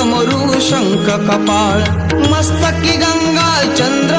कमरू शंख कपाळ मस्तकी गंगा चंद्र